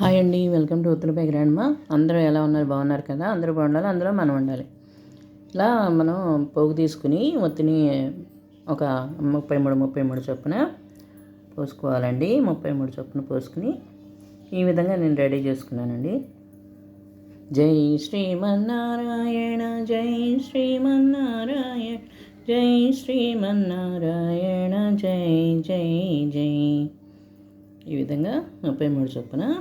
Hi అండి welcome to ఉత్తరపై grandma అందరూ ఎలా ఉన్నారు? బాగున్నారు కదా? అందరూ బాగుండాలి? అందులో మనం ఉండాలి. ఇలా మనం పోగు తీసుకుని ఒత్తిని ఒక ముప్పై మూడు ముప్పై మూడు చొప్పున పోసుకోవాలండి. ముప్పై మూడు చొప్పున పోసుకుని ఈ విధంగా నేను రెడీ చేసుకున్నానండి. జై శ్రీమన్నారాయణ జై శ్రీమన్నారాయణ జై శ్రీమన్నారాయణ జై జై జై. ఈ విధంగా ముప్పై మూడు చొప్పున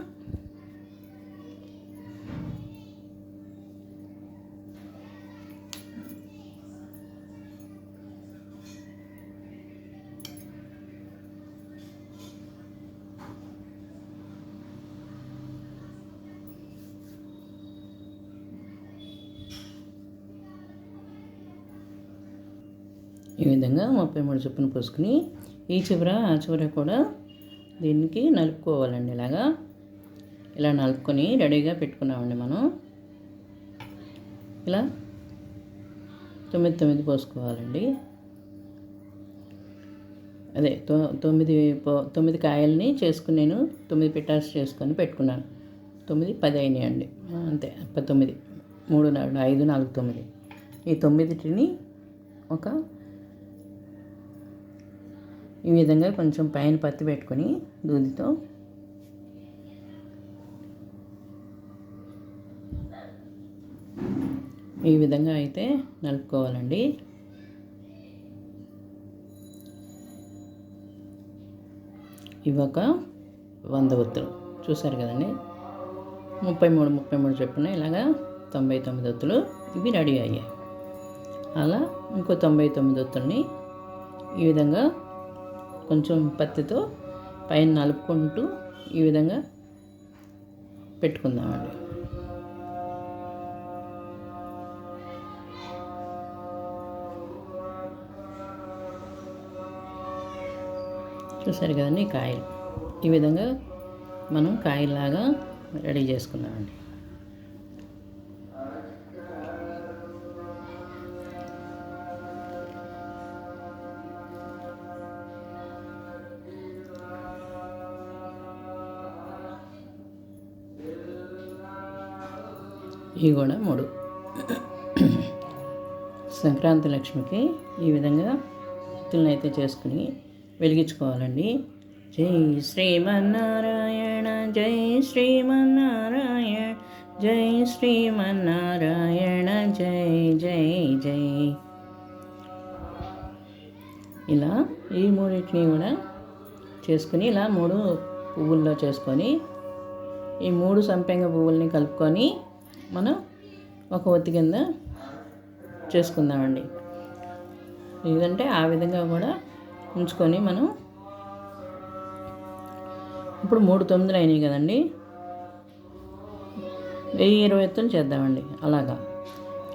ఈ విధంగా ముప్పై మూడు చొప్పున పోసుకుని ఈ చివర ఆ చివర కూడా దీనికి నలుపుకోవాలండి ఇలాగా. ఇలా నలుపుకొని రెడీగా పెట్టుకున్నామండి మనం. ఇలా తొమ్మిది తొమ్మిది పోసుకోవాలండి. అదే తొ తొమ్మిది తొమ్మిది కాయల్ని చేసుకుని నేను తొమ్మిది పిటాస్ చేసుకొని పెట్టుకున్నాను. తొమ్మిది పది అయినాయండి అంతే తొమ్మిది మూడు నాలుగు ఐదు నాలుగు తొమ్మిది. ఈ తొమ్మిదిటిని ఒక ఈ విధంగా కొంచెం పైన పత్తి పెట్టుకొని దూదితో ఈ విధంగా అయితే నలుపుకోవాలండి. ఇవి ఒక వంద ఒత్తులు. చూసారు కదండి? ముప్పై మూడు ముప్పై మూడు చొప్పున ఇలాగా తొంభై తొమ్మిది ఒత్తులు ఇవి రెడీ అయ్యాయి. అలా ఇంకో తొంభై తొమ్మిది ఒత్తుల్ని ఈ విధంగా కొంచెం పత్తితో పైన నలుపుకుంటూ ఈ విధంగా పెట్టుకుందామండి. చూసారు కదండి కాయలు. ఈ విధంగా మనం కాయలాగా రెడీ చేసుకున్నామండి ఇవి కూడా మూడు. సంక్రాంతి లక్ష్మికి ఈ విధంగా తిల్ని అయితే చేసుకుని వెలిగించుకోవాలండి. జై శ్రీమన్నారాయణ జై శ్రీమన్నారాయణ జై శ్రీమన్నారాయణ జై జై జై. ఇలా ఈ మూడింటిని కూడా చేసుకుని ఇలా మూడు పువ్వుల్లో చేసుకొని ఈ మూడు సంపెంగ పువ్వుల్ని కలుపుకొని మనం ఒక ఒత్తి కింద చేసుకుందామండి. లేదంటే ఆ విధంగా కూడా ఉంచుకొని మనం ఇప్పుడు మూడు తొమ్మిదిలు అయినాయి కదండి. వెయ్యి ఇరవై ఎత్తులు చేద్దామండి. అలాగా.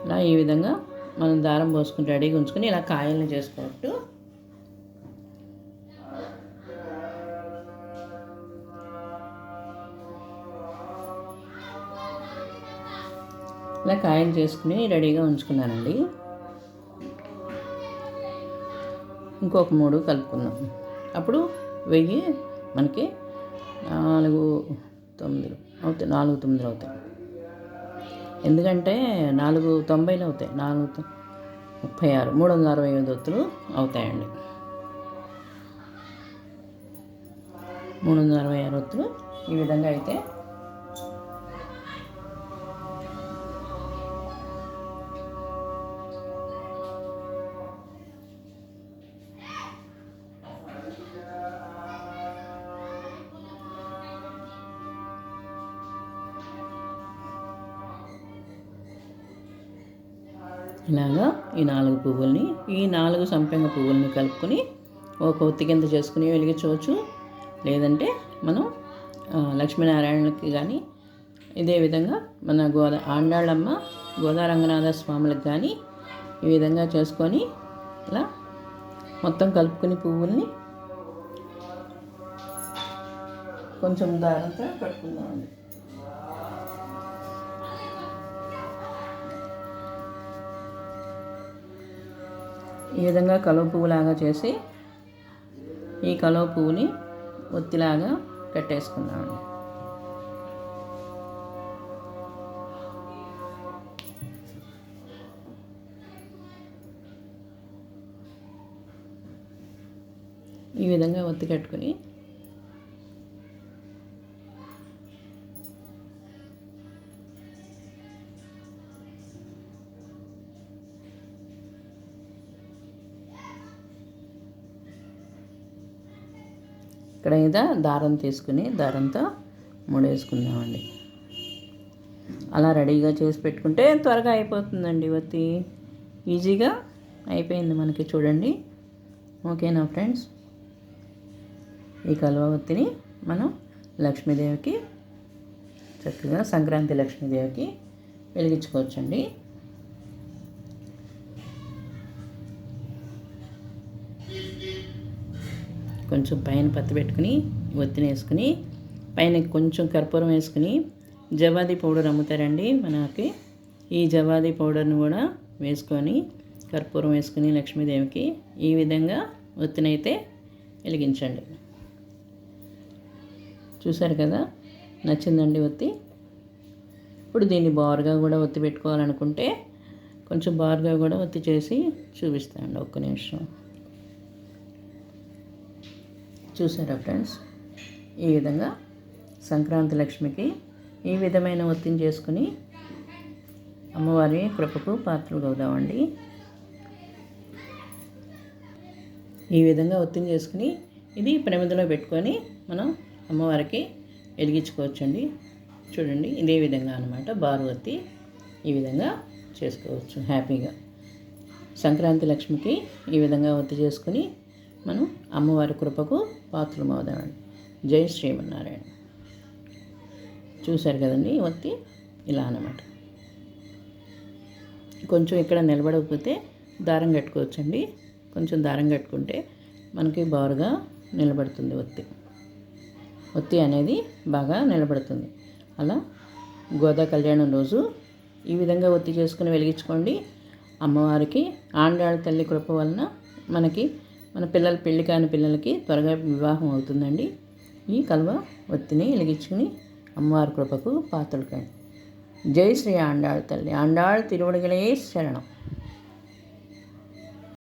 ఇలా ఈ విధంగా మనం దారం పోసుకుని రెడీగా ఉంచుకొని ఇలా కాయల్ని చేసుకోవచ్చు ఇలా కాయలు చేసుకుని రెడీగా ఉంచుకున్నానండి. ఇంకొక మూడు కలుపుకుందాం. అప్పుడు వెయ్యి మనకి నాలుగు తొమ్మిదిలు అవుతాయి నాలుగు తొమ్మిదిలు అవుతాయి. ఎందుకంటే నాలుగు తొంభైలు అవుతాయి నాలుగు ముప్పై ఆరు మూడు వందల అరవై ఐదు ఒత్తులు అవుతాయండి. మూడు వందల అరవై ఆరు ఒత్తులు ఈ విధంగా అయితే ఇలాగా ఈ నాలుగు పువ్వుల్ని ఈ నాలుగు సంపెంగ పువ్వుల్ని కలుపుకొని ఒక ఒత్తి కింద చేసుకుని వెలిగించవచ్చు. లేదంటే మనం లక్ష్మీనారాయణకి కానీ ఇదే విధంగా మన గోదా ఆండాళ్ళమ్మ గోదారంగనాథ స్వాములకు కానీ ఈ విధంగా చేసుకొని ఇలా మొత్తం కలుపుకొని పువ్వుల్ని కొంచెం దారంతో కట్టుకుందామండి ఈ విధంగా కలువ పువ్వులాగా చేసి ఈ కలువ పువ్వుని ఒత్తిలాగా పెట్టేసుకున్నాను ఈ విధంగా ఒత్తి కట్టుకుని ఇక్కడ మీద దారం తీసుకుని దారంతో ముడేసుకుందామండి. అలా రెడీగా చేసి పెట్టుకుంటే త్వరగా అయిపోతుందండి వత్తి. ఈజీగా అయిపోయింది మనకి చూడండి. ఓకేనా ఫ్రెండ్స్? ఈ కలువ ఒత్తిని మనం లక్ష్మీదేవికి చక్కగా సంక్రాంతి లక్ష్మీదేవికి వెలిగించుకోవచ్చండి. కొంచెం పైన పత్తి పెట్టుకుని ఒత్తిని వేసుకుని పైన కొంచెం కర్పూరం వేసుకుని జవాది పౌడర్ అమ్ముతారండి మనకి. ఈ జవాది పౌడర్ని కూడా వేసుకొని కర్పూరం వేసుకుని లక్ష్మీదేవికి ఈ విధంగా ఒత్తినైతే వెలిగించండి. చూసారు కదా? నచ్చిందండి ఒత్తి. ఇప్పుడు దీన్ని బారుగా కూడా ఒత్తి పెట్టుకోవాలనుకుంటే కొంచెం బారుగా కూడా ఒత్తి చేసి చూపిస్తానండి ఒక్క నిమిషం. చూసారా ఫ్రెండ్స్? ఈ విధంగా సంక్రాంతి లక్ష్మికి ఈ విధమైన ఒత్తిని చేసుకుని అమ్మవారి కృపకు పాత్రలు అవుదామండి ఈ విధంగా ఒత్తిని చేసుకుని ఇది ప్రమిదలో పెట్టుకొని మనం అమ్మవారికి వెలిగించుకోవచ్చండి. చూడండి ఇదే విధంగా అనమాట బారు ఒత్తి ఈ విధంగా చేసుకోవచ్చు హ్యాపీగా. సంక్రాంతి లక్ష్మికి ఈ విధంగా ఒత్తి చేసుకుని మనం అమ్మవారి కృపకు పాత్రలు అవుదామండి. జై శ్రీమన్నారాయణ. చూశారు కదండి వత్తి? ఇలా అన్నమాట. కొంచెం ఇక్కడ నిలబడకపోతే దారం కట్టుకోవచ్చండి. కొంచెం దారం కట్టుకుంటే మనకి బారుగా నిలబడుతుంది ఒత్తి ఒత్తి అనేది బాగా నిలబడుతుంది. అలా గోదా కళ్యాణం రోజు ఈ విధంగా ఒత్తి చేసుకుని వెలిగించుకోండి. అమ్మవారికి ఆండాళ్ళ తల్లి కృప వలన మనకి మన పిల్లల పెళ్ళి కాని పిల్లలకి త్వరగా వివాహం అవుతుందండి. ఈ కలువ ఒత్తిని వెలిగించుకుని అమ్మవారి కృపకు పాత్రలు కండి జై శ్రీ ఆండాళ్ తల్లి. ఆండాళ్ తిరువడిగలే శరణం.